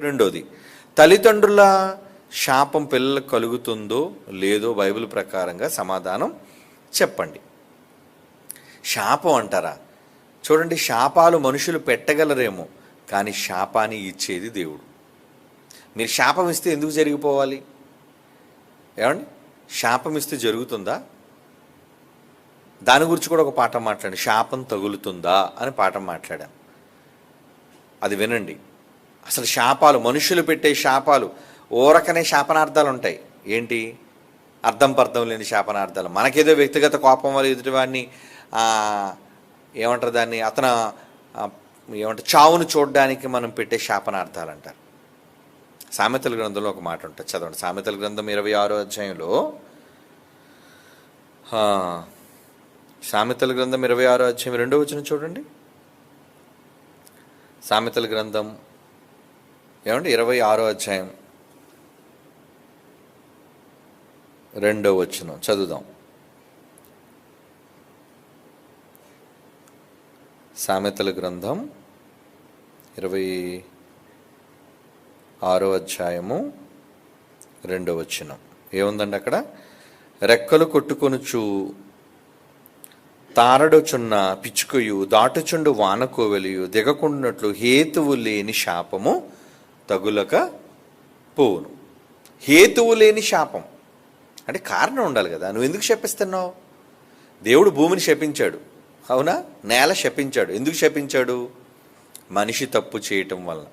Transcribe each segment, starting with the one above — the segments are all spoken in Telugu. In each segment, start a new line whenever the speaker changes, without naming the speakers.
రెండోది తల్లిదండ్రుల శాపం పిల్లలకు కలుగుతుందో లేదో బైబిల్ ప్రకారంగా సమాధానం చెప్పండి. శాపం అంటారా? చూడండి శాపాలు మనుషులు పెట్టగలరేమో కానీ శాపాన్ని ఇచ్చేది దేవుడు. మీరు శాపం ఇస్తే ఎందుకు జరిగిపోవాలి? ఏమండి? శాపం ఇస్తే జరుగుతుందా? దాని గురించి కూడా ఒక పాఠం మాట్లాడండి. శాపం తగులుతుందా అని పాఠం మాట్లాడాం. అది వినండి. అసలు శాపాలు మనుషులు పెట్టే శాపాలు ఓరకనే శాపనార్థాలు ఉంటాయి ఏంటి? అర్థం పర్థం లేని శాపనార్థాలు. మనకేదో వ్యక్తిగత కోపం వల్ల ఎదుటివాడిని ఏమంటారు దాన్ని అతను ఏమంటారు చావును చూడడానికి మనం పెట్టే శాపనార్థాలు అంటారు సామెతల గ్రంథంలో ఒక మాట ఉంటుంది. చదవండి. సామెతల గ్రంథం ఇరవై ఆరో అధ్యాయంలో సామెతల గ్రంథం ఇరవై ఆరో అధ్యాయం రెండో వచ్చిన చూడండి. సామెతల గ్రంథం ఏమంటే ఇరవై ఆరో అధ్యాయం. రెండో వచ్చిన చదువుదాం. సామెతల గ్రంథం ఇరవై ఆరో అధ్యాయము రెండో వచ్చిన ఏముందండి అక్కడ? రెక్కలు కొట్టుకొనుచు తారడుచున్న పిచ్చుకయు దాటుచుండు వానకోవెలియు దిగకుండునట్లు హేతువు లేని శాపము తగులక పోవును. హేతువు లేని శాపం. అంటే కారణం ఉండాలి కదా. నువ్వు ఎందుకు శపిస్తున్నావు? దేవుడు భూమిని శపించాడు. అవునా? నేల శపించాడు. ఎందుకు శపించాడు? మనిషి తప్పు చేయటం వల్ల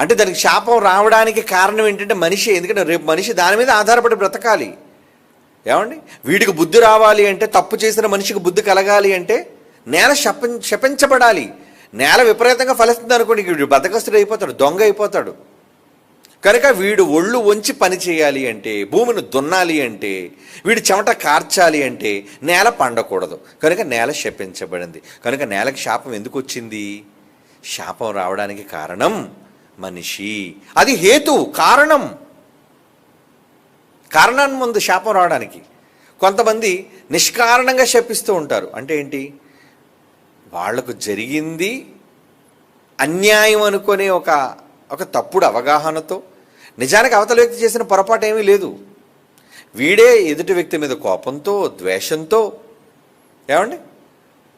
అంటే దానికి శాపం రావడానికి కారణం ఏంటంటే మనిషి. ఎందుకంటే రేపు మనిషి దాని మీద ఆధారపడి బ్రతకాలి. ఏమండి? వీడికి బుద్ధి రావాలి అంటే తప్పు చేసిన మనిషికి బుద్ధి కలగాలి అంటే నేల శపం శపించబడాలి. నేల విపరీతంగా ఫలిస్తుంది అనుకోండి వీడు బద్దకస్తుడు అయిపోతాడు దొంగ అయిపోతాడు. కనుక వీడు ఒళ్ళు వంచి పని చేయాలి అంటే భూమిని దున్నాలి అంటే వీడి చెమట కార్చాలి అంటే నేల పండకూడదు. కనుక నేల శపించబడింది. కనుక నేలకి శాపం ఎందుకు వచ్చింది? శాపం రావడానికి కారణం మనిషి. అది హేతు కారణం. కారణాన్ని ముందు శాపం రావడానికి. కొంతమంది నిష్కారణంగా శపిస్తూ ఉంటారు. అంటే ఏంటి? వాళ్ళకు జరిగింది అన్యాయం అనుకునే ఒక ఒక తప్పుడు అవగాహనతో. నిజానికి అవతల వ్యక్తి చేసిన పొరపాటు ఏమీ లేదు. వీడే ఎదుటి వ్యక్తి మీద కోపంతో ద్వేషంతో ఏమండి?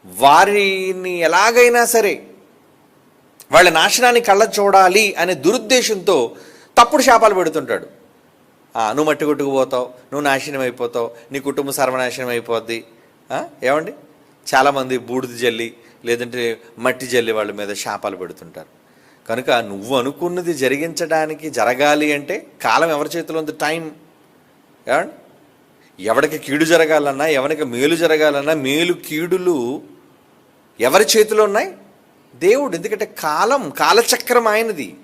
వారిని ఎలాగైనా సరే వాళ్ళ నాశనాన్ని కళ్ళ చూడాలి అనే దురుద్దేశంతో తప్పుడు శాపాలు పెడుతుంటాడు. నువ్వు మట్టి కొట్టుకుపోతావు నువ్వు నాశనం అయిపోతావు నీ కుటుంబం సర్వనాశనం అయిపోద్ది. ఏమండి? చాలామంది బూడిద జల్లి లేదంటే మట్టి జల్లి వాళ్ళ మీద శాపాలు పెడుతుంటారు. కనుక నువ్వు అనుకున్నది జరిగించడానికి జరగాలి అంటే కాలం ఎవరి చేతిలో ఉంది? టైం. ఏమండి? కీడు జరగాలన్నా ఎవరికి మేలు జరగాలన్నా మేలు కీడులు ఎవరి చేతిలో ఉన్నాయి? దేవుడు. ఎందుకంటే కాలం కాలచక్రం ఆయనది.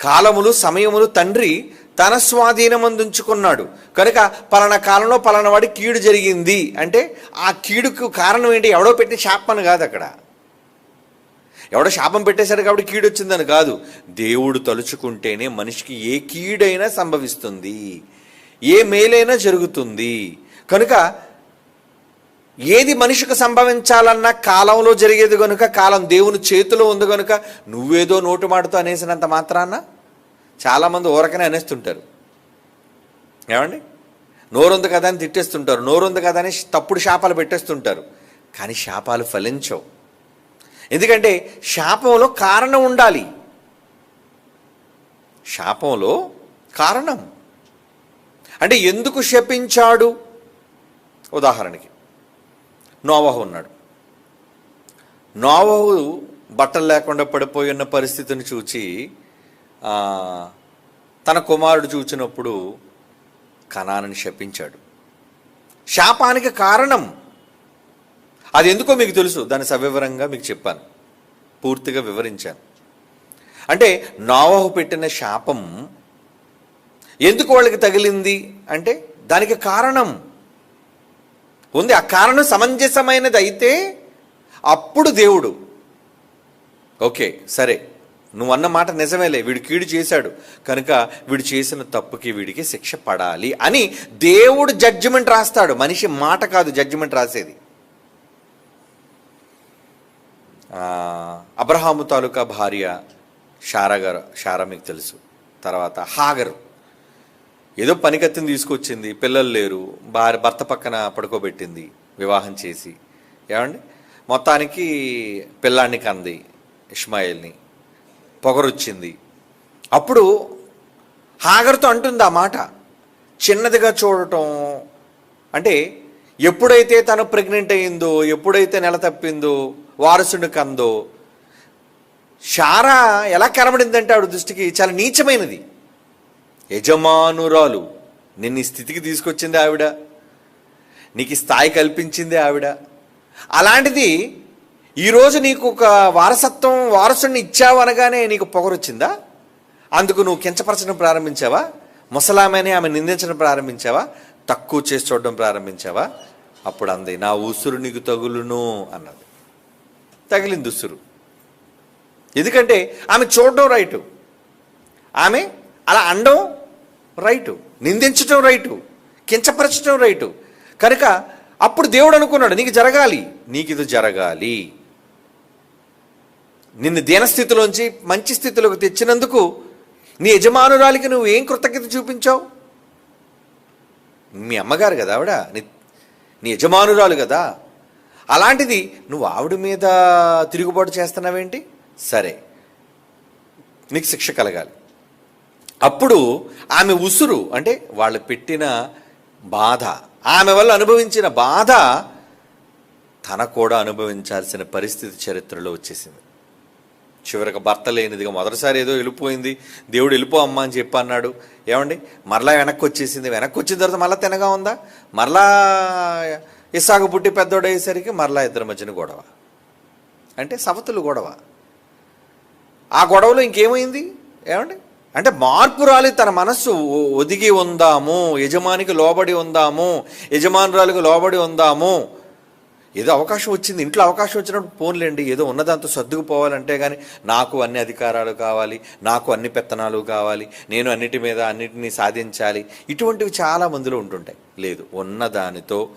కాలములు సమయములు తండ్రి తన స్వాధీనమందుంచుకున్నాడు. కనుక పలానా కాలంలో పలానా వాడి కీడు జరిగింది. అంటే ఆ కీడుకు కారణం ఏంటి? ఎవడో పెట్టిన శాపం కాదు అక్కడ. ఎవడో శాపం పెట్టేశాడు కాబట్టి కీడు వచ్చిందని కాదు. దేవుడు తలుచుకుంటేనే మనిషికి ఏ కీడైనా సంభవిస్తుంది. ఏ మేలైనా జరుగుతుంది. కనుక ఏది మనిషికి సంభవించాలన్న కాలంలో జరిగేది కనుక కాలం దేవుని చేతిలో ఉంది కనుక నువ్వేదో నోటు మాటతో అనేసినంత మాత్రాన చాలామంది ఊరకనే అనేస్తుంటారు. ఏమండి? నోరుంది కదా అని తిట్టేస్తుంటారు. నోరుంది కదా అని తప్పుడు శాపాలు పెట్టేస్తుంటారు. కానీ శాపాలు ఫలించవు. ఎందుకంటే శాపంలో కారణం ఉండాలి. శాపంలో కారణం. అంటే ఎందుకు శపించాడు? ఉదాహరణకి నోవహు ఉన్నాడు. నోవహు బట్టలు లేకుండా పడిపోయి ఉన్న పరిస్థితిని చూచి తన కుమారుడు చూచినప్పుడు కణానని శపించాడు. శాపానికి కారణం. అది ఎందుకో మీకు తెలుసు. దాని సవివరంగా మీకు చెప్పాను. పూర్తిగా వివరించాను. అంటే నోవహు పెట్టిన శాపం ఎందుకు వాళ్ళకి తగిలింది? అంటే దానికి కారణం. ఉంది. ఆ కారణం సమంజసమైనది అయితే అప్పుడు దేవుడు. ఓకే సరే. నువ్వు అన్న మాట నిజమేలే వీడు కీడు చేశాడు. కనుక వీడు చేసిన తప్పుకి వీడికి శిక్ష పడాలి అని దేవుడు జడ్జిమెంట్ రాస్తాడు. మనిషి మాట కాదు జడ్జిమెంట్ రాసేది. అబ్రహాము తాలూకా భార్య షారా గారు షారా మీకు తెలుసు. తర్వాత హాగరు. ఏదో పనికత్తిని తీసుకొచ్చింది పిల్లలు లేరు భార్య భర్త పక్కన పడుకోబెట్టింది వివాహం చేసి. ఏమండి? మొత్తానికి పిల్లాన్ని కంది ఇస్మాయిల్ని పొగరొచ్చింది. అప్పుడు హాగర్తో అంటుంది ఆ మాట. చిన్నదిగా చూడటం అంటే ఎప్పుడైతే తను ప్రెగ్నెంట్ అయిందో ఎప్పుడైతే నెల తప్పిందో వారసుని కందో షారా ఎలా కనబడిందంటే ఆవిడ దృష్టికి చాలా నీచమైనది. యజమానురాలు నిన్ను ఈ స్థితికి తీసుకొచ్చింది ఆవిడ. నీకు స్థాయి కల్పించింది ఆవిడ. అలాంటిది ఈరోజు నీకు ఒక వారసత్వం వారసుని ఇచ్చావు అనగానే నీకు పొగరొచ్చిందా? అందుకు నువ్వు కించపరచడం ప్రారంభించావా? ముసలామని ఆమె నిందించడం ప్రారంభించావా? తక్కువ చేసి చూడడం ప్రారంభించావా? అప్పుడు అంది నా ఉసురు నీకు తగులును అన్నది. తగిలింది ఉసురు. ఎందుకంటే ఆమె చూడడం రైటు. ఆమె అలా అండం రైటు. నిందించడం రైటు. కించపరచడం రైటు. కనుక అప్పుడు దేవుడు అనుకున్నాడు నీకు జరగాలి. నీకు ఇది జరగాలి. నిన్ను దీనస్థితిలోంచి మంచి స్థితిలోకి తెచ్చినందుకు నీ యజమానురాలికి నువ్వు ఏం కృతజ్ఞత చూపించావు? మీ అమ్మగారు కదా ఆవిడ? నీ నీ యజమానురాలు కదా? అలాంటిది నువ్వు ఆవిడ మీద తిరుగుబాటు చేస్తున్నావేంటి? సరే నీకు శిక్ష కలగాలి. అప్పుడు ఆమె ఉసురు అంటే వాళ్ళు పెట్టిన బాధ ఆమె వల్ల అనుభవించిన బాధ తన కూడా అనుభవించాల్సిన పరిస్థితి చరిత్రలో వచ్చేసింది. చివరికి భర్త లేనిదిగా మొదటిసారి ఏదో వెళ్ళిపోయింది. దేవుడు వెళ్ళిపో అమ్మా అని చెప్పి అన్నాడు. ఏమండి? మరలా వెనక్కి వచ్చేసింది. వెనక్కి వచ్చిన తర్వాత మళ్ళీ తినగా ఉందా? మరలా ఇసాగు పుట్టి పెద్దోడయ్యేసరికి మరలా ఇద్దరి మధ్యన గొడవ. అంటే సవతులు గొడవ. ఆ గొడవలో ఇంకేమైంది? ఏమండి? అంటే మార్పు రాలి తన మనస్సు ఒ- ఒదిగి ఉందాము. యజమానికి లోబడి ఉందాము. యజమానురాలకు లోబడి ఉందాము. ఏదో అవకాశం వచ్చింది ఇంట్లో అవకాశం వచ్చినప్పుడు పోన్లేండి ఏదో ఉన్నదాంతో సర్దుకుపోవాలంటే కానీ నాకు అన్ని అధికారాలు కావాలి నాకు అన్ని పెత్తనాలు కావాలి నేను అన్నిటి మీద అన్నిటినీ సాధించాలి. ఇటువంటివి చాలా మందిలో ఉంటుంటాయి. లేదు ఉన్న దానితో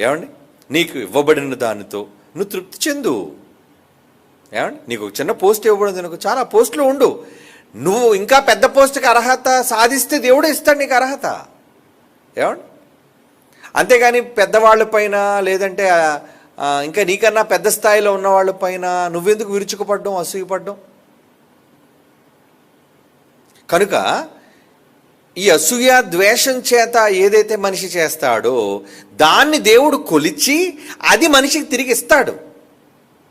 ఏమండి? నీకు ఇవ్వబడిన దానితో నువ్వు తృప్తి చెందు. ఏమండి? నీకు ఒక చిన్న పోస్ట్ ఇవ్వబడింది నీకు చాలా పోస్టులు ఉండు. నువ్వు ఇంకా పెద్ద పోస్ట్కి అర్హత సాధిస్తే దేవుడే ఇస్తాడు నీకు అర్హత. ఏమండి? అంతేగాని పెద్దవాళ్ళ పైన లేదంటే ఇంకా నీకన్నా పెద్ద స్థాయిలో ఉన్న వాళ్ళ పైన నువ్వెందుకు విరుచుకుపడ్డం అసూయపడ్డం కనుక ఈ అసూయ ద్వేషం చేత ఏదైతే మనిషి చేస్తాడో దాన్ని దేవుడు కొలిచి అది మనిషికి తిరిగి ఇస్తాడు.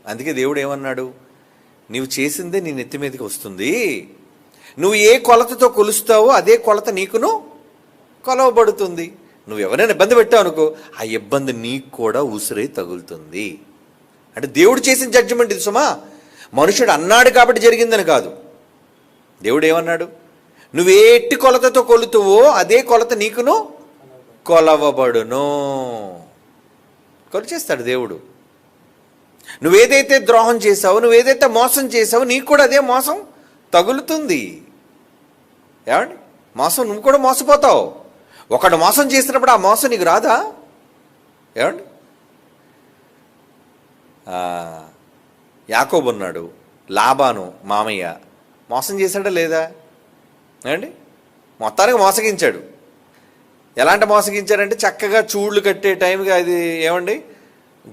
అందుకే దేవుడు ఏమన్నాడు? నీవు చేసిందే నీ నెత్తి మీదకి వస్తుంది. నువ్వు ఏ కొలతతో కొలుస్తావో అదే కొలత నీకును కొలవబడుతుంది. నువ్వు ఎవరైనా ఇబ్బంది పెట్టావు అనుకో ఆ ఇబ్బంది నీకు కూడా ఉసిరే తగులుతుంది. అంటే దేవుడు చేసిన జడ్జిమెంట్ ఇది సుమా? మనుషుడు అన్నాడు కాబట్టి జరిగిందని కాదు. దేవుడు ఏమన్నాడు? నువ్వు ఎట్టి కొలతతో కొలుతువో అదే కొలత నీకును కొలవబడును. కొలిచేస్తాడు దేవుడు. నువ్వేదైతే ద్రోహం చేసావో నువ్వేదైతే మోసం చేసావో నీకు కూడా అదే మోసం తగులుతుంది. ఏమండి? మోసం నువ్వు కూడా మోసపోతావు. ఒకడు మోసం చేసినప్పుడు ఆ మోసం నీకు రాదా? ఏమండి? యాకోబు ఉన్నాడు లాభాను మామయ్య. మోసం చేశాడా లేదా? ఏమండి? మొత్తానికి మోసగించాడు. ఎలాంటి మోసగించారంటే చక్కగా చూళ్ళు కట్టే టైంకి అది ఏమండి?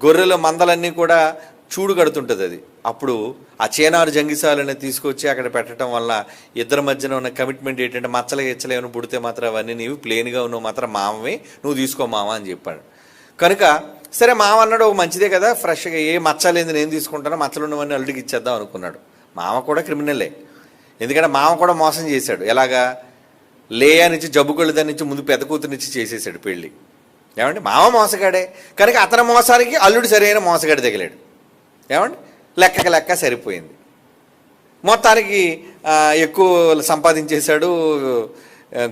గొర్రెల మందలన్నీ కూడా చూడు కడుతుంటుంది అది. అప్పుడు ఆ చేనారు జంగిసాలని తీసుకొచ్చి అక్కడ పెట్టడం వల్ల ఇద్దరి మధ్యన ఉన్న కమిట్మెంట్ ఏంటంటే మచ్చలు ఎచ్చలు పుడితే మాత్రం అవన్నీ నీవు ప్లేన్గా ఉన్నావు మాత్రం మామమే నువ్వు తీసుకో మామ అని చెప్పాడు. కనుక సరే మామ అన్నాడు ఒక మంచిదే కదా ఫ్రెష్గా ఏ మచ్చలేంది నేను తీసుకుంటానో మచ్చలు ఉన్నవన్నీ అల్లుడికి ఇచ్చేద్దాం అనుకున్నాడు. మామ కూడా క్రిమినలే ఎందుకంటే మామ కూడా మోసం చేశాడు. ఎలాగా? లేయా నుంచి దాని నుంచి ముందు పెద్ద కూతురునిచ్చి చేసేసాడు పెళ్ళి ఏమండి? మామ మోసగాడే. కనుక అతని మోసానికి అల్లుడు సరైన మోసగాడు తగిలాడు. ఏమండి? లెక్కకి లెక్క సరిపోయింది. మొత్తానికి ఎక్కువ సంపాదించేశాడు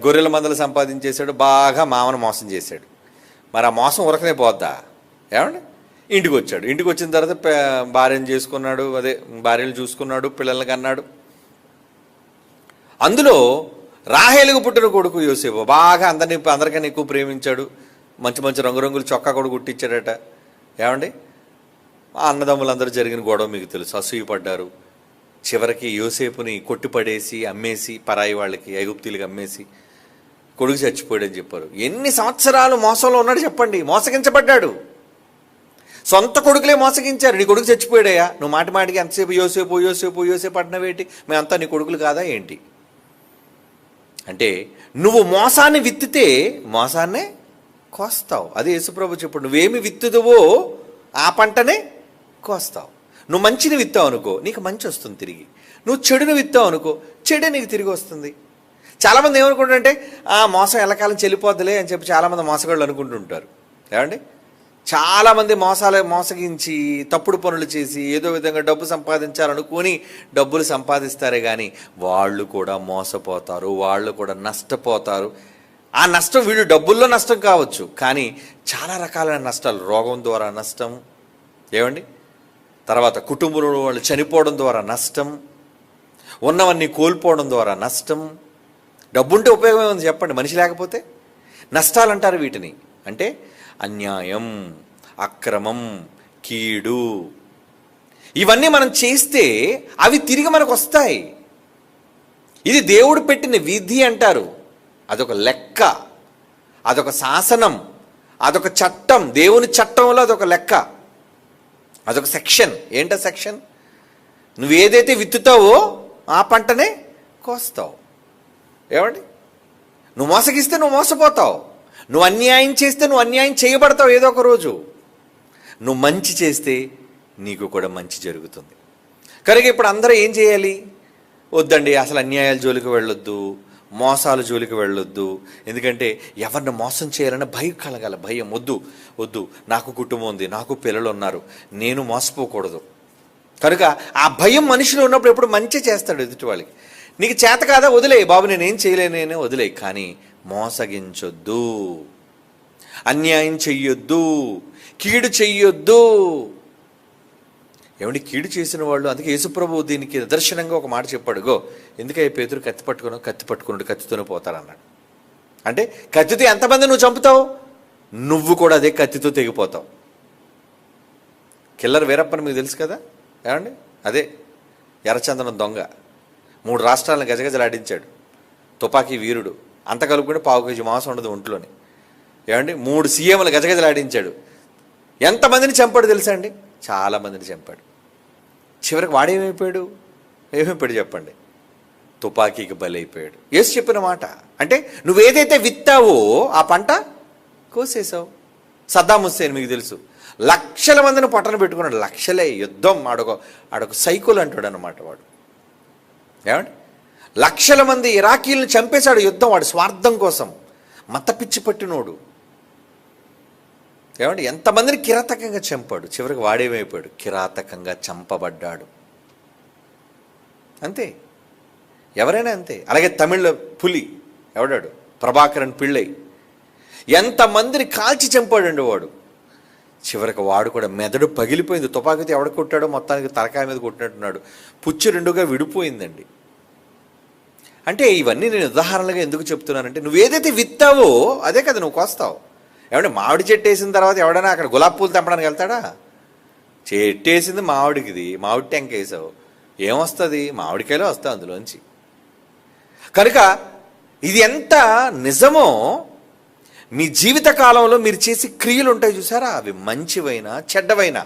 గొర్రెల మందలు సంపాదించేశాడు బాగా మామను మోసం చేశాడు. మరి ఆ మోసం ఉరకనే పోద్దా? ఏమండి? ఇంటికి వచ్చాడు ఇంటికి వచ్చిన తర్వాత భార్యను చేసుకున్నాడు అదే భార్యను చూసుకున్నాడు పిల్లల్ని కన్నాడు. అందులో రాహేలుకు పుట్టిన కొడుకు యోసేపు బాగా అందరినీ అందరికన్నా ఎక్కువ ప్రేమించాడు. మంచి మంచి రంగురంగులు చొక్కా కూడా కుట్టించాడట. ఏమండి? అన్నదమ్ములందరూ జరిగిన గొడవ మీకు తెలుసు. అసూయపడ్డారు చివరికి యోసేపుని కొట్టిపడేసి అమ్మేసి పరాయి వాళ్ళకి ఐగుప్తీలకు అమ్మేసి కొడుకు చచ్చిపోయాడని చెప్పారు. ఎన్ని సంవత్సరాలు మోసంలో ఉన్నాడు చెప్పండి. మోసగించబడ్డాడు. సొంత కొడుకులే మోసగించారు. నీ కొడుకు చచ్చిపోయాడయ్యా. నువ్వు మాటి మాటికి ఎంతసేపు యోసేపు యోసేపు యోసేపు అంటున్నావేంటి మేమంతా నీ కొడుకులు కాదా ఏంటి? అంటే నువ్వు మోసాన్ని విత్తితే మోసాన్నే కోస్తావు. అది యేసుప్రభు చెప్పు నువ్వేమి విత్తుదువో ఆ పంటనే కోస్తావు నువ్వు మంచిని విత్తావు అనుకో నీకు మంచి వస్తుంది తిరిగి. నువ్వు చెడుని విత్తావు అనుకో చెడే నీకు తిరిగి వస్తుంది. చాలామంది ఏమనుకుంటారంటే ఆ మోసం ఎల్లకాలం చెల్లిపోద్దులే అని చెప్పి చాలామంది మోసగాళ్ళు అనుకుంటుంటారు. ఏమండి? చాలామంది మోసాలు మోసగించి తప్పుడు పనులు చేసి ఏదో విధంగా డబ్బు సంపాదించాలనుకొని డబ్బులు సంపాదిస్తారే కానీ వాళ్ళు కూడా మోసపోతారు వాళ్ళు కూడా నష్టపోతారు. ఆ నష్టం వీళ్ళు డబ్బుల్లో నష్టం కావచ్చు కానీ చాలా రకాలైన నష్టాలు రోగం ద్వారా నష్టం. ఏమండి? తర్వాత కుటుంబంలో వాళ్ళు చనిపోవడం ద్వారా నష్టం ఉన్నవన్నీ కోల్పోవడం ద్వారా నష్టం. డబ్బుంటే ఉపయోగం ఉంది చెప్పండి మనిషి లేకపోతే? నష్టాలు అంటారు వీటిని. అంటే అన్యాయం అక్రమం కీడు. ఇవన్నీ మనం చేస్తే అవి తిరిగి మనకు వస్తాయి. ఇది దేవుడు పెట్టిన విధి అంటారు. అదొక లెక్క అదొక శాసనం అదొక చట్టం దేవుని చట్టంలో అదొక లెక్క. అదొక సెక్షన్. ఏంటో సెక్షన్? నువ్వు ఏదైతే విత్తుతావో ఆ పంటనే కోస్తావు. ఏమండి? నువ్వు మోసగిస్తే నువ్వు మోసపోతావు. నువ్వు అన్యాయం చేస్తే నువ్వు అన్యాయం చేయబడతావు ఏదో ఒక రోజు. నువ్వు మంచి చేస్తే నీకు కూడా మంచి జరుగుతుంది. కనుక ఇప్పుడు అందరూ ఏం చేయాలి? వద్దండి అసలు అన్యాయాల జోలికి వెళ్ళొద్దు. మోసాల జోలికి వెళ్ళొద్దు. ఎందుకంటే ఎవరిని మోసం చేయాలన్న భయం కలగాల. భయం వద్దు వద్దు. నాకు కుటుంబం ఉంది నాకు పిల్లలు ఉన్నారు. నేను మోసపోకూడదు. కనుక ఆ భయం మనిషిలో ఉన్నప్పుడు ఎప్పుడు మంచి చేస్తాడు ఎదుటి వాళ్ళకి నీకు చేత కాదా వదిలే బాబు నేనేం చేయలేనే వదిలే కానీ మోసగించొద్దు. అన్యాయం చెయ్యొద్దు. కీడు చెయ్యొద్దు. ఏమండి కీడు చేసిన వాళ్ళు అందుకే యేసుప్రభు దీనికి నిదర్శనంగా ఒక మాట చెప్పాడు. గో ఎందుకే పేతురు కత్తి పట్టుకున్నావు? కత్తి పట్టుకున్నాడు కత్తితోనే పోతారన్నాడు అంటే కత్తితో ఎంతమంది నువ్వు చంపుతావు? నువ్వు కూడా అదే కత్తితో తెగిపోతావు. కిల్లర్ వీరప్పని మీకు తెలుసు కదా? ఏమండి? అదే ఎర్రచందనం దొంగ. మూడు రాష్ట్రాలను గజగజలాడించాడు. తుపాకీ వీరుడు. అంత కలుపుకుంటే పావు కేజీ మాంసం ఉండదు ఒంట్లోని. ఏమండి? మూడు సీఎంలు గజగజలాడించాడు. ఎంతమందిని చంపాడు తెలుసా అండి? చాలామందిని చంపాడు. చివరికి వాడేమైపోయాడు? ఏమైపోయాడు చెప్పండి? తుపాకీకి బలైపోయాడు. యేసు చెప్పిన మాట అంటే నువ్వేదైతే విత్తావో ఆ పంట కోసేసావు సద్దాం హుస్సేన్ మీకు తెలుసు. లక్షల మందిని పట్టణ పెట్టుకున్నాడు. లక్షలే యుద్ధం ఆడొక ఆడొక సైకిల్ అంటాడు అనమాట వాడు. ఏమండి? లక్షల మంది ఇరాకీలను చంపేశాడు యుద్ధం వాడు స్వార్థం కోసం. మత పిచ్చి పట్టినోడు. ఏమంటే ఎంతమందిని కిరాతకంగా చంపాడు? చివరికి వాడేమైపోయాడు? కిరాతకంగా చంపబడ్డాడు. అంతే. ఎవరైనా అంతే. అలాగే తమిళ పులి ఎవడాడు? ప్రభాకరన్ పిళ్ళై. ఎంతమందిని కాల్చి చంపాడండి వాడు? చివరికి వాడు కూడా మెదడు పగిలిపోయింది. తుపాకీతో ఎవడ కొట్టాడో మొత్తానికి తలకాయ మీద కొట్టినట్టున్నాడు. పుచ్చు రెండుగా విడిపోయిందండి. అంటే ఇవన్నీ నేను ఉదాహరణలుగా ఎందుకు చెప్తున్నానంటే నువ్వు ఏదైతే విత్తావో అదే కదా నువ్వు కోస్తావు. ఏమంటే మామిడి చెట్టు వేసిన తర్వాత ఎవడైనా అక్కడ గులాబీ పూలు తెంపడానికి వెళ్తాడా? చెట్టు వేసింది మామిడికిది. మామిడి టెంక వేసావు. ఏమొస్తుంది? మామిడికాయలు వస్తుంది అందులోంచి. కనుక ఇది ఎంత నిజమో మీ జీవిత కాలంలో మీరు చేసే క్రియలు ఉంటాయి చూసారా? అవి మంచివైనా చెడ్డవైనా.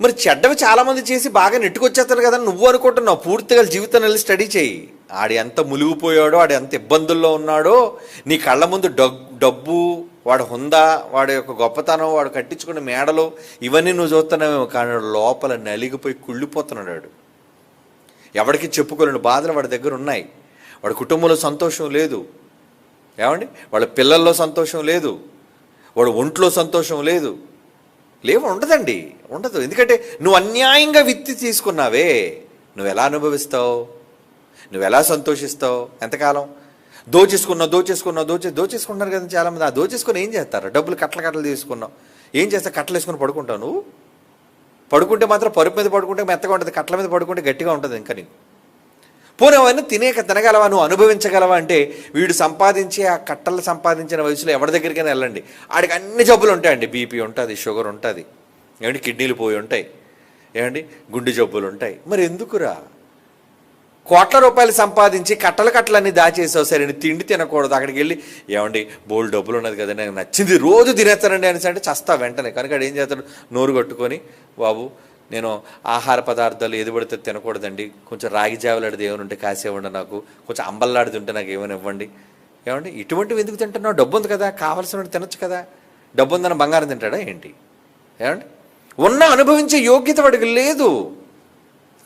మరి చెడ్డవి చాలామంది చేసి బాగా నెట్టుకొచ్చేస్తారు కదా నువ్వు అనుకుంటున్నావు. పూర్తిగా జీవితం వెళ్ళి స్టడీ చేయి. ఆడు ఎంత ములిగిపోయాడో ఆడు ఎంత ఇబ్బందుల్లో ఉన్నాడో నీ కళ్ళ ముందు డబ్బు వాడు హుందా వాడి యొక్క గొప్పతనం వాడు కట్టించుకున్న మేడలు ఇవన్నీ నువ్వు చూస్తున్నావేమో కానీ వాడు లోపల నలిగిపోయి కుళ్ళిపోతున్నాడు వాడు. ఎవరికి చెప్పుకోలేని బాధలు వాడి దగ్గర ఉన్నాయి. వాడి కుటుంబంలో సంతోషం లేదు. ఏమండి? వాళ్ళ పిల్లల్లో సంతోషం లేదు. వాడు ఒంట్లో సంతోషం లేదు. లేవు ఉండదండి. ఉండదు. ఎందుకంటే నువ్వు అన్యాయంగా విత్తి తీసుకున్నావే. నువ్వు ఎలా అనుభవిస్తావు? నువ్వు ఎలా సంతోషిస్తావు? ఎంతకాలం? దోచేసుకున్నావు దోచేసుకున్నావు దోచే దోచేసుకుంటున్నారు కదా చాలామంది. ఆ దోచేసుకుని ఏం చేస్తారు? డబ్బులు కట్టలు కట్టలు తీసుకున్నావు. ఏం చేస్తావు కట్టలు వేసుకుని పడుకుంటావు నువ్వు? పడుకుంటే మాత్రం పరుపు మీద పడుకుంటే మెత్తగా ఉంటుంది కట్టల మీద పడుకుంటే గట్టిగా ఉంటుంది ఇంకా నీకు. పోనీవన్నీ తినేక తినగలవా? నువ్వు అనుభవించగలవా? అంటే వీడు సంపాదించి ఆ కట్టలు సంపాదించిన వయసులో ఎవరి దగ్గరికైనా వెళ్ళండి. ఆడికి అన్ని జబ్బులు ఉంటాయండి. బీపీ ఉంటుంది షుగర్ ఉంటుంది ఏమండి? కిడ్నీలు పోయి ఉంటాయి ఏమండి? గుండె జబ్బులు ఉంటాయి. మరి ఎందుకురా? కోట్ల రూపాయలు సంపాదించి కట్టలు కట్టలన్నీ దాచేసావు సరే తిండి తినకూడదు. అక్కడికి వెళ్ళి ఏమండి బోల్ డబ్బులు ఉన్నది కదా నాకు నచ్చింది రోజు తినేస్తానండి అనేసి అంటే చస్తా వెంటనే. కనుక ఏం చేస్తాడు? నోరు కట్టుకొని బాబు నేను ఆహార పదార్థాలు ఏది పడితే తినకూడదండి. కొంచెం రాగి జావలాడిది ఏమైనా ఉంటే కాసేవ్వండి నాకు. కొంచెం అంబల్లాడిది ఉంటే నాకు ఏమైనా ఇవ్వండి. ఏమండి ఇటువంటివి ఎందుకు తింటున్నావు? డబ్బు ఉంది కదా కావాల్సిన తినొచ్చు కదా. డబ్బు ఉందని బంగారం తింటాడా ఏంటి? ఏమండి ఉన్న అనుభవించే యోగ్యత వాడికి లేదు.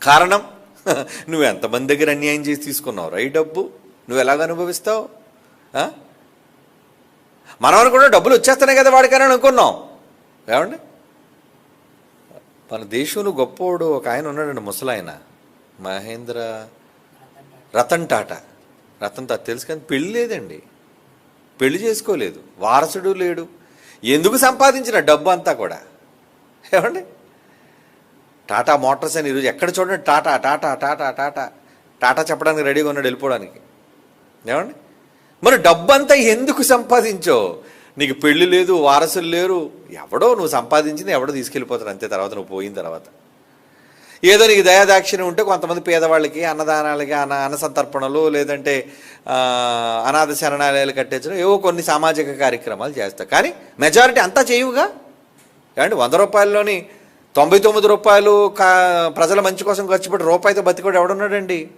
కారణం నువ్వు ఎంతమంది దగ్గర అన్యాయం చేసి తీసుకున్నావు? రై డబ్బు. నువ్వు ఎలాగ అనుభవిస్తావు? మనం అనుకున్న డబ్బులు వచ్చేస్తున్నాయి కదా వాడికని అనుకున్నాం. ఏమండి? మన దేశంలో గొప్పోడు ఒక ఆయన ఉన్నాడండి ముసలాయన. మహేంద్ర రతన్ టాటా. రతన్ టాటా తెలుసు కానీ పెళ్ళి లేదండి. పెళ్ళి చేసుకోలేదు. వారసుడు లేడు. ఎందుకు సంపాదించిన డబ్బు అంతా కూడా? ఏమండి? టాటా మోటార్స్ అని ఈరోజు ఎక్కడ చూడండి? టాటా టాటా టాటా టాటా. టాటా చెప్పడానికి రెడీగా ఉన్నాడు వెళ్ళిపోవడానికి. ఏమండి? మరి డబ్బంతా ఎందుకు సంపాదించో? నీకు పెళ్ళి లేదు వారసులు లేరు. ఎవడో నువ్వు సంపాదించింది ఎవడో తీసుకెళ్ళిపోతాడు అంతే తర్వాత నువ్వు పోయిన తర్వాత. ఏదో నీకు దయాదాక్షిణ్యం ఉంటే కొంతమంది పేదవాళ్ళకి అన్నదానాలకి అన్న అన్న సంతర్పణలు లేదంటే అనాథ శరణాలయాలు కట్టించడం ఏవో కొన్ని సామాజిక కార్యక్రమాలు చేస్తావు కానీ మెజారిటీ అంతా చేయువుగా ఏమంటే వంద రూపాయల్లోని తొంభై తొమ్మిది రూపాయలు కా ప్రజల మంచి కోసం ఖర్చు పెట్టి రూపాయితో బతికోడు ఎవడున్నాడండి?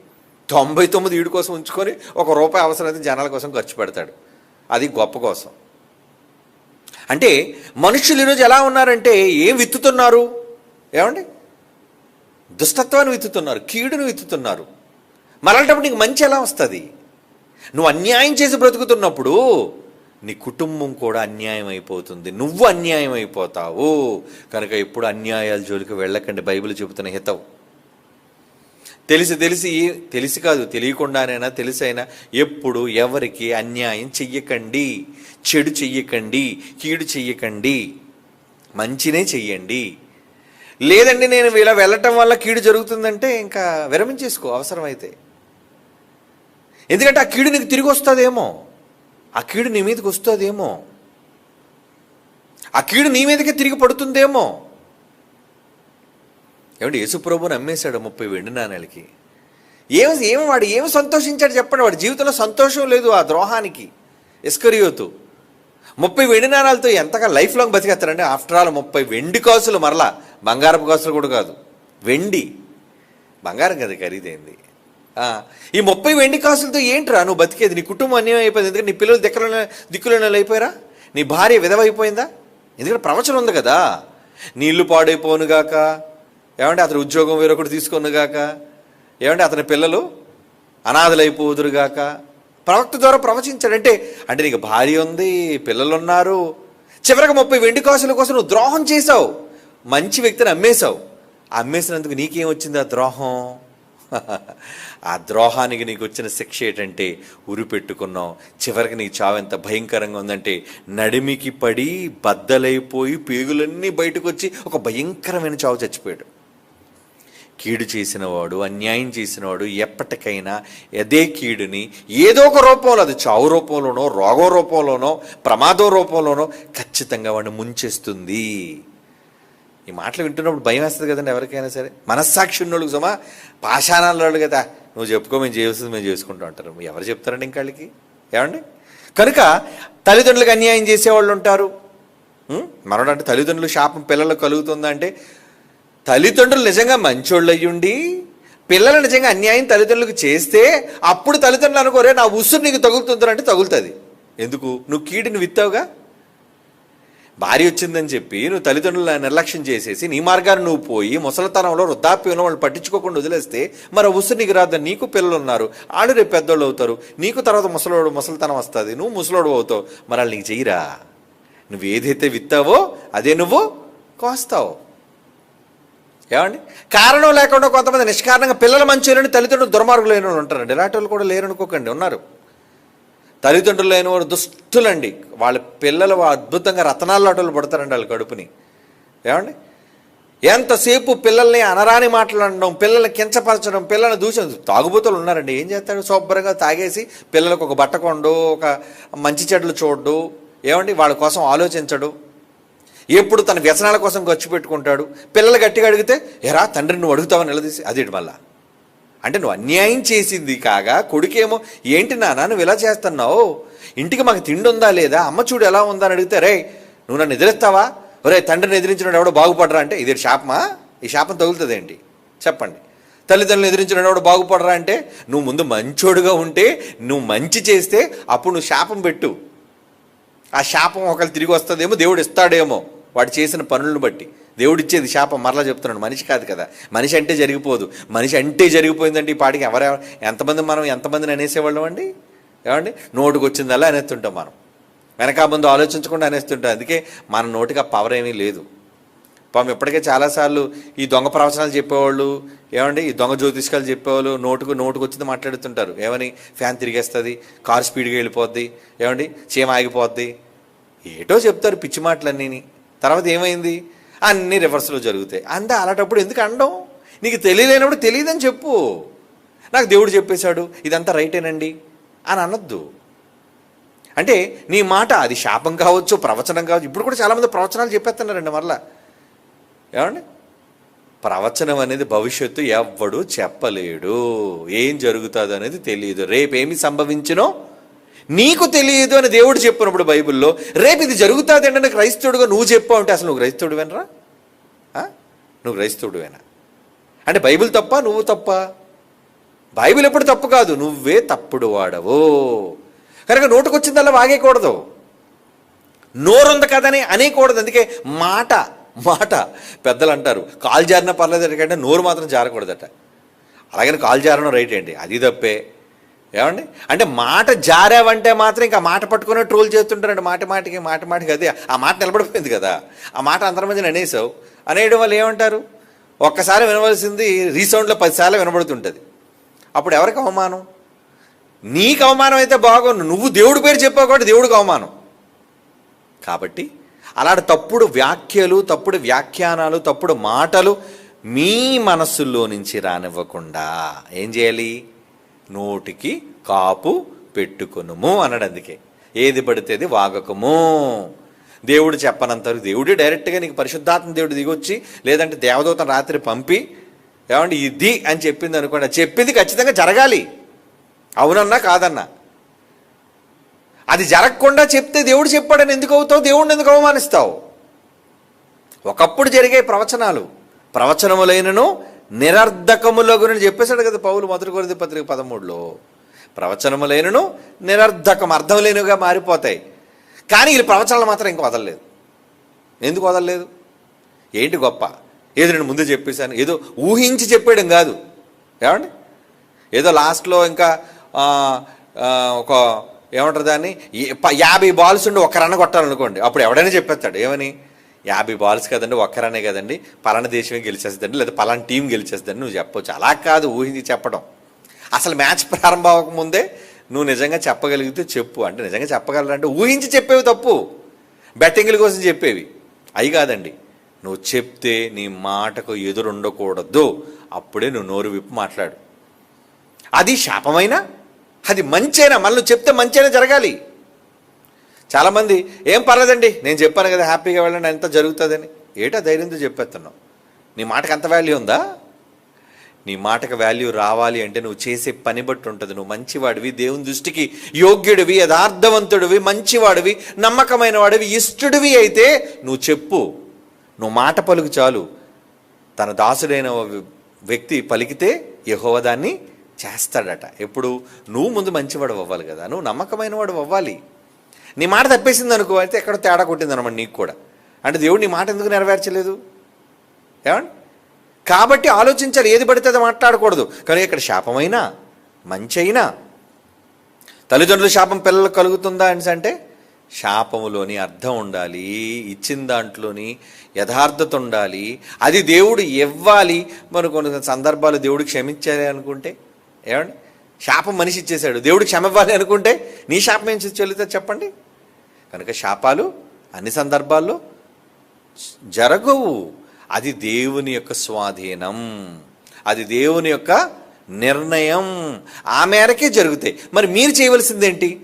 తొంభై తొమ్మిది వీడి కోసం ఉంచుకొని ఒక రూపాయి అవసరమైతే జనాల కోసం ఖర్చు పెడతాడు. అది గొప్ప కోసం. అంటే మనుషులు ఈరోజు ఎలా ఉన్నారంటే ఏం విత్తుతున్నారు? ఏమండి? దుష్టత్వాన్ని విత్తుతున్నారు కీడును విత్తుతున్నారు. మరలాంటప్పుడు నీకు మంచి ఎలా వస్తుంది? నువ్వు అన్యాయం చేసి బ్రతుకుతున్నప్పుడు నీ కుటుంబం కూడా అన్యాయం అయిపోతుంది. నువ్వు అన్యాయం అయిపోతావు. కనుక ఎప్పుడు అన్యాయాల జోలికి వెళ్ళకండి. బైబిల్ చెబుతున్న హితవు. తెలిసి తెలిసి తెలిసి కాదు తెలియకుండానైనా తెలిసైనా ఎప్పుడు ఎవరికి అన్యాయం చెయ్యకండి. చెడు చెయ్యకండి. కీడు చెయ్యకండి. మంచినే చెయ్యండి. లేదండి నేను ఇలా వెళ్ళటం వల్ల కీడు జరుగుతుందంటే ఇంకా విరమించేసుకో అవసరమైతే. ఎందుకంటే ఆ కీడు నీకు తిరిగి వస్తుందేమో. ఆ కీడు నీ మీదకి వస్తుందేమో? ఆ కీడు నీ మీదకే తిరిగి పడుతుందేమో? ఏమంటే యేసుప్రభుని అమ్మేశాడు ముప్పై వెండి నాణ్యాలకి ఏం ఏం వాడు ఏం సంతోషించాడు చెప్పండి వాడి. జీవితంలో సంతోషం లేదు ఆ ద్రోహానికి. ఇస్కరియోతు. ముప్పై వెండి నాణాలతో ఎంతగా లైఫ్ లాంగ్ బతికేస్తారండి? ఆఫ్టర్ ఆల్ ముప్పై వెండి కాసులు మరలా. బంగారపు కాసులు కూడా కాదు. వెండి. బంగారం కదా ఖరీదైంది. ఈ ముప్పై వెండి కాసులతో ఏంట్రా నువ్వు బతికేది? నీ కుటుంబం అన్యాయం అయిపోయింది. ఎందుకంటే నీ పిల్లలు దిక్కల దిక్కులు అయిపోయారా? నీ భార్య విధవైపోయిందా ఎందుకంటే ప్రవచనం ఉంది కదా. నీళ్ళు పాడైపోనుగాక ఏమంటే అతని ఉద్యోగం వేరొకటి తీసుకొనుగాక ఏమంటే అతని పిల్లలు అనాథలైపోదురుగాక ప్రవక్త ద్వారా ప్రవచించాడంటే అంటే నీకు భార్య ఉంది పిల్లలు ఉన్నారు చివరికి ముప్పై వెండి కాసుల కోసం నువ్వు ద్రోహం చేసావు మంచి వ్యక్తిని అమ్మేశావు. అమ్మేసినందుకు నీకేం వచ్చింది ఆ ద్రోహం? ఆ ద్రోహానికి నీకు వచ్చిన శిక్ష ఏంటంటే ఉరి పెట్టుకున్నాం చివరికి నీ చావు ఎంత భయంకరంగా ఉందంటే నడిమికి పడి బద్దలైపోయి పేగులన్నీ బయటకు వచ్చి ఒక భయంకరమైన చావు చచ్చిపోయాడు. కీడు చేసినవాడు అన్యాయం చేసినవాడు ఎప్పటికైనా అదే కీడుని ఏదో ఒక రూపంలో అది చావు రూపంలోనో రోగ రూపంలోనో ప్రమాదం రూపంలోనో ఖచ్చితంగా వాడిని ముంచేస్తుంది. ఈ మాటలు వింటున్నప్పుడు భయం వేస్తుంది కదండి ఎవరికైనా సరే. మనస్సాక్షి ఉన్నోళ్ళకి సుమా పాషాణాలు కదా. నువ్వు చెప్పుకో మేము చేయాల్సింది మేము చేసుకుంటూ ఉంటారు ఎవరు చెప్తారండి ఇంకాళ్ళకి ఏమండి? కనుక తల్లిదండ్రులకు అన్యాయం చేసేవాళ్ళు ఉంటారు. మరొకటి అంటే తల్లిదండ్రులు శాపం పిల్లలకు కలుగుతుందంటే తల్లిదండ్రులు నిజంగా మంచోళ్ళు అయ్యుండి పిల్లలు నిజంగా అన్యాయం తల్లిదండ్రులకు చేస్తే అప్పుడు తల్లిదండ్రులు అనుకోరే నా ఉసురు నీకు తగులుతుందని అంటే తగులుతుంది. ఎందుకు? నువ్వు కీడిని విత్తావుగా? భార్య వచ్చిందని చెప్పి నువ్వు తల్లిదండ్రుల నిర్లక్ష్యం చేసేసి నీ మార్గాన్ని నువ్వు పోయి ముసలితనంలో వృద్ధాప్యంలో వాళ్ళు పట్టించుకోకుండా వదిలేస్తే మరి ఆ ఉసురు నీకు రాదు నీకు పిల్లలు ఉన్నారు. ఆడు రేపు పెద్దోళ్ళు అవుతారు. నీకు తర్వాత ముసలోడు ముసలితనం వస్తుంది. నువ్వు ముసలోడు అవుతావు. మరి వాళ్ళు నీకు చెయ్యరా? నువ్వు ఏదైతే విత్తావో అదే నువ్వు కోస్తావు. ఏమండి? కారణం లేకుండా కొంతమంది నిష్కారణంగా పిల్లల మంచి తల్లిదండ్రులు దుర్మార్గులు లేని వాళ్ళు ఉంటారండి. ఇలాంటి వాళ్ళు కూడా లేరనుకోకండి. ఉన్నారు. తల్లిదండ్రులు లేని వారు దుస్తులండి. వాళ్ళ పిల్లలు అద్భుతంగా రతనాలటలు పడతారండి వాళ్ళ కడుపుని. ఏమండి? ఎంతసేపు పిల్లల్ని అనరాని మాట్లాడడం పిల్లల్ని కించపరచడం పిల్లల్ని దూషణ తాగుబోతులు ఉన్నారండి. ఏం చేస్తాడు? శుభ్రంగా తాగేసి పిల్లలకు ఒక బట్ట కొండు ఒక మంచి చెడ్లు చూడ్డు. ఏమండి? వాళ్ళ కోసం ఆలోచించడు. ఎప్పుడు తన వ్యసనాల కోసం ఖర్చు పెట్టుకుంటాడు. పిల్లలు గట్టిగా అడిగితే ఎరా తండ్రి నువ్వు అడుగుతావని నిలదీసి అది మళ్ళా. అంటే నువ్వు అన్యాయం చేసింది కాగా కొడుకేమో ఏంటి నాన్న నువ్వు ఇలా చేస్తున్నావు? ఇంటికి మాకు తిండి ఉందా లేదా? అమ్మ చూడు ఎలా ఉందా? అని అడిగితే రే నువ్వు నన్ను ఎదిరిస్తావా? ఒరే తండ్రిని ఎదిరించిన ఎవడో బాగుపడరా? అంటే ఇది శాపమా? ఈ శాపం తగులుతుంది ఏంటి చెప్పండి. తల్లిదండ్రులు ఎదిరించిన ఎవడు బాగుపడరా అంటే నువ్వు ముందు మంచోడుగా ఉంటే నువ్వు మంచి చేస్తే అప్పుడు నువ్వు శాపం పెట్టు. ఆ శాపం ఒకళ్ళు తిరిగి వస్తుందేమో దేవుడు ఇస్తాడేమో వాడు చేసిన పనులను బట్టి. దేవుడు ఇచ్చేది శాపం మరలా చెప్తున్నాడు మనిషి కాదు కదా. మనిషి అంటే జరిగిపోదు. మనిషి అంటే జరిగిపోయిందంటే ఈ పాటికి ఎవరెవరు ఎంతమంది మనం ఎంతమందిని అనేసేవాళ్ళం అండి? ఏమండి? నోటుకు వచ్చిందల్లా అనేస్తుంటాం మనం. వెనక ముందు ఆలోచించకుండా అనేస్తుంటాం. అందుకే మన నోటికి ఆ పవర్ ఏమీ లేదు. పాపం ఇప్పటికే చాలాసార్లు ఈ దొంగ ప్రవచనాలు చెప్పేవాళ్ళు ఏమండి? ఈ దొంగ జ్యోతిష్కాలు చెప్పేవాళ్ళు నోటుకు నోటుకు వచ్చింది మాట్లాడుతుంటారు. ఏమని? ఫ్యాన్ తిరిగేస్తుంది కారు స్పీడ్గా వెళ్ళిపోద్ది ఏమండి? చీమ ఆగిపోద్ది. ఏటో చెప్తారు పిచ్చి మాటలన్నీ తర్వాత ఏమైంది? అన్నీ రివర్స్లో జరుగుతాయి. అంతే అలాంటప్పుడు ఎందుకు అనడం నీకు తెలియలేనప్పుడు తెలియదని చెప్పు. నాకు దేవుడు చెప్పేశాడు ఇదంతా రైటేనండి అని అనొద్దు. అంటే నీ మాట అది శాపం కావచ్చు ప్రవచనం కావచ్చు ఇప్పుడు కూడా చాలామంది ప్రవచనాలు చెప్పేస్తున్నారండి మరలా. ఏమండి? ప్రవచనం అనేది భవిష్యత్తు ఎవ్వడు చెప్పలేడు. ఏం జరుగుతుంది అనేది తెలియదు రేపేమి సంభవించినో నీకు తెలియదు అని దేవుడు చెప్పినప్పుడు బైబిల్లో రేపు ఇది జరుగుతుంది అంటే క్రైస్తవుడుగా నువ్వు చెప్పావు అంటే అసలు నువ్వు క్రైస్తవుడువేనరా? నువ్వు క్రైస్తవుడువేనా? అంటే బైబిల్ తప్ప నువ్వు తప్ప? బైబిల్ ఎప్పుడు తప్పు కాదు నువ్వే తప్పుడు వాడవు. కనుక నోటుకొచ్చిందల్లా వాగేయకూడదు. నోరుంది కదని అనేకూడదు. అందుకే మాట మాట పెద్దలు అంటారు కాలు జారిన పర్లేదు ఎందుకంటే నోరు మాత్రం జారకూడదట. అలాగని కాలు జారడం రైట్ ఏంటి? అది తప్పే. ఏమండి? అంటే మాట జారావంటే మాత్రం ఇంకా మాట పట్టుకునే ట్రోల్ చేస్తుంటారండి. మాట మాటికి మాట మాటికి. అదే ఆ మాట నిలబడిపోయింది కదా. ఆ మాట అంతమందిని అనేసావు. అనేయడం వల్ల ఏమంటారు? ఒక్కసారి వినవలసింది రీసౌండ్లో పదిసార్లు వినబడుతుంటుంది. అప్పుడు ఎవరికి అవమానం? నీకు అవమానం అయితే బాగుండు నువ్వు దేవుడి పేరు చెప్పావు కాబట్టి దేవుడికి అవమానం. కాబట్టి అలాంటి తప్పుడు వ్యాఖ్యలు తప్పుడు వ్యాఖ్యానాలు తప్పుడు మాటలు మీ మనస్సుల్లో నుంచి రానివ్వకుండా ఏం చేయాలి? నోటికి కాపు పెట్టుకునుము అన్నాడు అందుకే ఏది పడితేది వాగకము. దేవుడు చెప్పనంతరు దేవుడు డైరెక్ట్గా నీకు పరిశుద్ధాత్మ దేవుడు దిగొచ్చి లేదంటే దేవదూత రాత్రి పంపి ఏమంటే ఇది అని చెప్పింది అనుకోండి. చెప్పింది ఖచ్చితంగా జరగాలి. అవునన్నా కాదన్నా. అది జరగకుండా చెప్తే దేవుడు చెప్పాడని ఎందుకు అవుతావు? దేవుడిని ఎందుకు అవమానిస్తావు? ఒకప్పుడు జరిగే ప్రవచనాలు ప్రవచనములైనను నిరర్ధకముల గురించి చెప్పేశాడు కదా పౌలు మొదటి కొరింది పత్రిక పదమూడులో. ప్రవచనములైనను నిరర్ధకం అర్థం లేనివిగా మారిపోతాయి. కానీ వీళ్ళు ప్రవచనాలు మాత్రం ఇంక వదలలేదు. ఎందుకు వదలలేదు? ఏంటి గొప్ప? ఏదో నేను ముందు చెప్పేశాను. ఏదో ఊహించి చెప్పేయడం కాదు. ఏమండి? ఏదో లాస్ట్లో ఇంకా ఒక ఏమంటారు దాన్ని? యాభై బాల్స్ ఉండి ఒక రన్ కొట్టాలనుకోండి. అప్పుడు ఎవడైనా చెప్పేస్తాడు ఏమని? యాభై బాల్స్ కదండి ఒక్కరనే కదండి. పలానా దేశమే గెలిచేస్తుందండి లేదా పలానా టీం గెలిచేస్తుందండి నువ్వు చెప్పొచ్చు. అలా కాదు ఊహించి చెప్పడం. అసలు మ్యాచ్ ప్రారంభం అవ్వకముందే నువ్వు నిజంగా చెప్పగలిగితే చెప్పు. అంటే నిజంగా చెప్పగలరంటే ఊహించి చెప్పేవి తప్పు. బెట్టింగ్ల కోసం చెప్పేవి. అవి కాదండి. నువ్వు చెప్తే నీ మాటకు ఎదురు ఉండకూడదు అప్పుడే నువ్వు నోరు విప్పి మాట్లాడు. అది శాపమైనా? అది మంచైనా? మళ్ళీ నువ్వు చెప్తే మంచైనా జరగాలి. చాలామంది ఏం పర్లేదండి నేను చెప్పాను కదా హ్యాపీగా వెళ్ళండి అంత జరుగుతుందని. ఏటా ధైర్యంతో చెప్పేస్తున్నావు? నీ మాటకు అంత వాల్యూ ఉందా? నీ మాటకు వాల్యూ రావాలి అంటే నువ్వు చేసే పని బట్టి ఉంటుంది. నువ్వు మంచివాడివి దేవుని దృష్టికి యోగ్యుడివి యథార్థవంతుడివి మంచివాడివి నమ్మకమైన వాడివి ఇష్టడివి అయితే నువ్వు చెప్పు. నువ్వు మాట పలుకు చాలు. తన దాసుడైన వ్యక్తి పలికితే యెహోవా దాన్ని చేస్తాడట. ఎప్పుడు? నువ్వు ముందు మంచివాడు అవ్వాలి కదా. నువ్వు నమ్మకమైన వాడు అవ్వాలి. నీ మాట తప్పేసింది అనుకో అయితే ఎక్కడో తేడా కొట్టింది అనమాట నీకు కూడా. అంటే దేవుడు నీ మాట ఎందుకు నెరవేర్చలేదు? ఏమండి? కాబట్టి ఆలోచించాలి ఏది పడితే అది మాట్లాడకూడదు. కానీ ఇక్కడ శాపమైనా? మంచి అయినా తల్లిదండ్రుల శాపం పిల్లలకు కలుగుతుందా అని అంటే శాపములోని అర్థం ఉండాలి ఇచ్చిన దాంట్లోని యథార్థత ఉండాలి. అది దేవుడు ఇవ్వాలి. మరి కొన్ని సందర్భాలు దేవుడు క్షమించాలి అనుకుంటే ఏమండి? శాపం మనిషి ఇచ్చేశాడు. దేవుడు క్షమ ఇవ్వాలి అనుకుంటే నీ శాపం ఏం చెల్లితే చెప్పండి? కనుక శాపాలు అన్ని సందర్భాల్లో జరగవు. అది దేవుని యొక్క స్వాధీనం. అది దేవుని యొక్క నిర్ణయం. ఆ మేరకే జరుగుతాయి. మరి మీరు చేయవలసిందేంటి?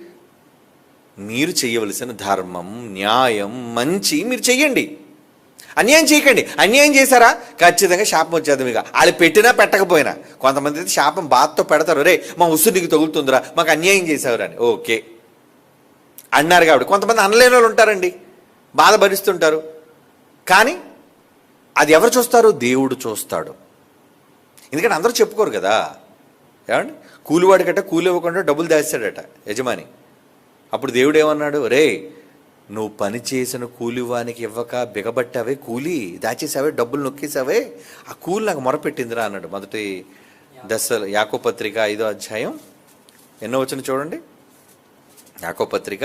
మీరు చేయవలసిన ధర్మం న్యాయం మంచి మీరు చెయ్యండి. అన్యాయం చేయకండి. అన్యాయం చేశారా? ఖచ్చితంగా శాపం వచ్చేది మీకు వాళ్ళు పెట్టినా పెట్టకపోయినా. కొంతమంది అయితే శాపం బాధతో పెడతారు. రే మా ఉసురు నీకు తగులుతుందిరా. మాకు అన్యాయం చేశారు అని. ఓకే. అన్నారు కాబట్టి. కొంతమంది అనలేని వాళ్ళు ఉంటారండి. బాధ భరిస్తుంటారు. కానీ అది ఎవరు చూస్తారు? దేవుడు చూస్తాడు. ఎందుకంటే అందరూ చెప్పుకోరు కదా. ఏమండి? కూలివాడి కట్ట కూలి ఇవ్వకుండా డబ్బులు దాస్తాడట యజమాని. అప్పుడు దేవుడు ఏమన్నాడు? రే నువ్వు పని చేసిన కూలివానికి ఇవ్వక బిగబట్టావే కూలి దాచేసావే డబ్బులు నొక్కేసావే. ఆ కూలి నాకు మొరపెట్టిందిరా అన్నాడు మొదటి దశ యాకో పత్రిక ఐదో అధ్యాయం. ఎన్నో వచ్చిన చూడండి. యాకో పత్రిక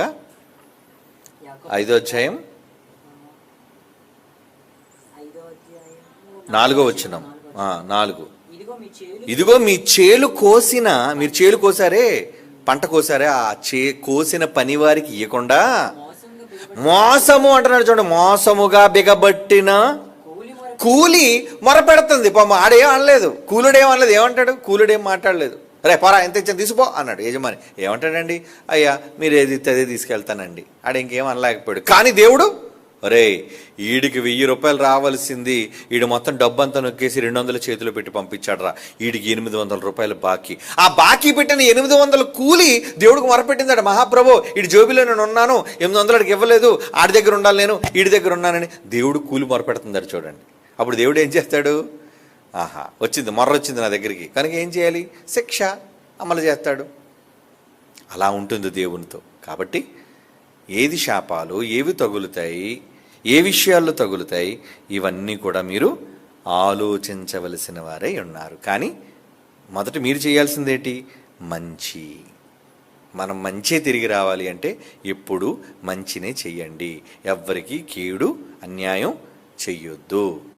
ఐదో అధ్యాయం. నాలుగో వచ్చినాం నాలుగు.
ఇదిగో మీ చేలు
కోసిన మీరు చేలు కోసారే? పంట కోసారే? ఆ చే కోసిన పని వారికి ఇవ్వకుండా మోసము అంటున్నాడు చూడండి. మోసముగా బిగబట్టిన
కూలి మొర
కూలి మొరపెడుతుంది. పాపం ఆడేం అనలేదు. కూలుడేం అనలేదు. ఏమంటాడు? కూలుడేం మాట్లాడలేదు. రే పోరా ఎంత ఇచ్చాను తీసుకో అన్నాడు. యజమాని ఏమంటాడండి? అయ్యా మీరు ఏది ఇస్తే అదే తీసుకెళ్తానండి. ఆడ ఇంకేం అనలేకపోయాడు. కానీ దేవుడు రే ఈడికి వెయ్యి రూపాయలు రావాల్సింది ఈడు మొత్తం డబ్బు అంతా నొక్కేసి రెండు వందల చేతిలో పెట్టి పంపించాడు రా ఈడికి ఎనిమిది వందల రూపాయలు బాకీ. ఆ బాకీ పెట్టిన ఎనిమిది వందల కూలి దేవుడికి మొరపెట్టిందాడు మహాప్రభు ఈడి జోబిలో నేను ఉన్నాను ఎనిమిది వందలు ఆడికి ఇవ్వలేదు. ఆడి దగ్గర ఉండాలి నేను ఈడి దగ్గర ఉన్నానని దేవుడు కూలి మొరపెడుతుందాడు చూడండి. అప్పుడు దేవుడు ఏం చేస్తాడు? ఆహా వచ్చింది మొర్రొచ్చింది నా దగ్గరికి. కనుక ఏం చేయాలి? శిక్ష అమలు చేస్తాడు. అలా ఉంటుంది దేవునితో. కాబట్టి ఏది శాపాలు ఏవి తగులుతాయి ఏ విషయాల్లో తగులుతాయి ఇవన్నీ కూడా మీరు ఆలోచించవలసిన వారే ఉన్నారు. కానీ మొదట మీరు చేయాల్సిందేంటి? మంచి. మనం మంచే తిరిగి రావాలి అంటే ఎప్పుడు మంచినే చెయ్యండి. ఎవ్వరికీ కీడు అన్యాయం చెయ్యొద్దు.